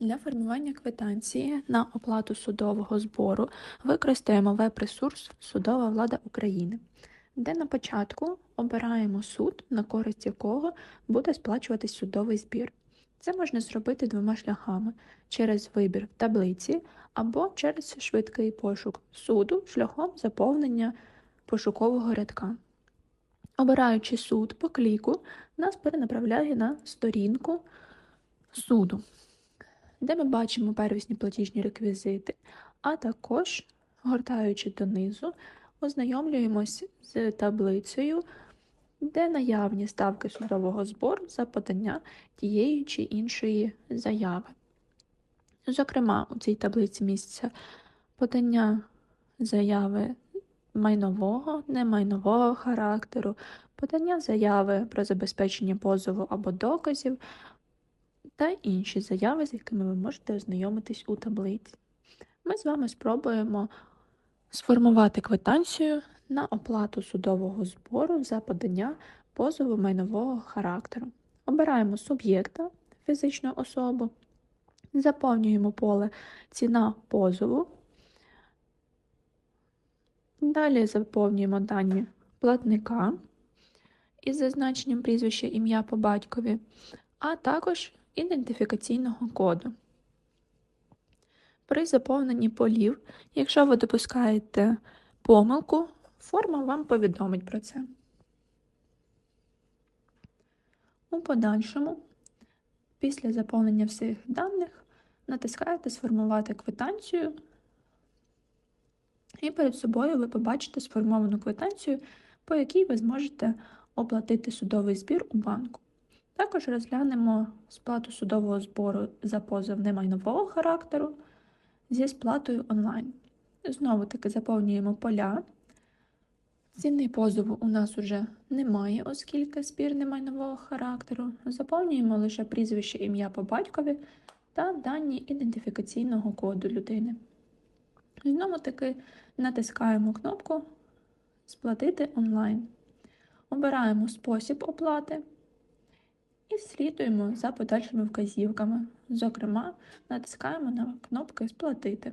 Для формування квитанції на оплату судового збору використаємо веб-ресурс Судова влада України, де на початку обираємо суд, на користь якого буде сплачуватись судовий збір. Це можна зробити двома шляхами: через вибір в таблиці або через швидкий пошук суду шляхом заповнення пошукового рядка. Обираючи суд по кліку, нас перенаправляє на сторінку суду де ми бачимо первісні платіжні реквізити, а також, гортаючи донизу, ознайомлюємось з таблицею, де наявні ставки судового збору за подання тієї чи іншої заяви. Зокрема, у цій таблиці місця подання заяви майнового, немайнового характеру, подання заяви про забезпечення позову або доказів, та інші заяви, з якими ви можете ознайомитись у таблиці. Ми з вами спробуємо сформувати квитанцію на оплату судового збору за подання позову майнового характеру. Обираємо суб'єкта, фізичну особу, заповнюємо поле ціна позову. Далі заповнюємо дані платника із зазначенням прізвища ім'я по батькові, а також ідентифікаційного коду. При заповненні полів, якщо ви допускаєте помилку, форма вам повідомить про це. У подальшому, після заповнення всіх даних, натискаєте Сформувати квитанцію, і перед собою ви побачите сформовану квитанцію, по якій ви зможете оплатити судовий збір у банку. Також розглянемо сплату судового збору за позов немайнового характеру зі сплатою онлайн. Знову таки заповнюємо поля. Ціни позову у нас вже немає, оскільки збір немайнового характеру. Заповнюємо лише прізвище ім'я по батькові та дані ідентифікаційного коду людини. Знову таки натискаємо кнопку Сплатити онлайн. Обираємо спосіб оплати і слідуємо за подальшими вказівками. Зокрема, натискаємо на кнопки Сплатити.